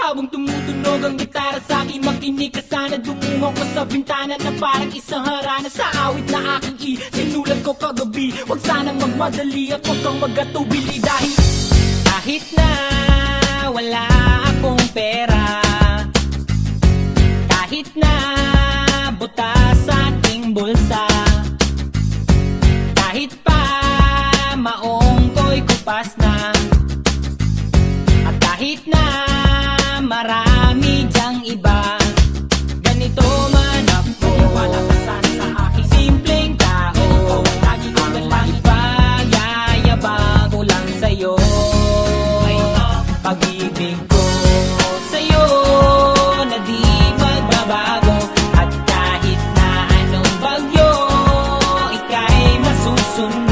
Habang tumutunog ang gitara. Sa akin Makinig ka sana Dumungo ko sa bintana Na parang isang harana. Sa awit na aking isinulat ko kagabi Huwag sanang magmadali At huwag kang magatubili Dahil kahit na wala akong pera Kahit na butas sa ating bulsa Kahit pa maong ko'y kupas na At kahit na marami dyang iba. Ganito man ako Wala ka sana sa aking simpleng tao. Lagi ko na lang ipagayayabang ko lang sa'yo Pag-ibig ko sa'yo na di magbabago. At kahit na anong bagyo Ika'y masusundo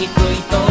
ito'y to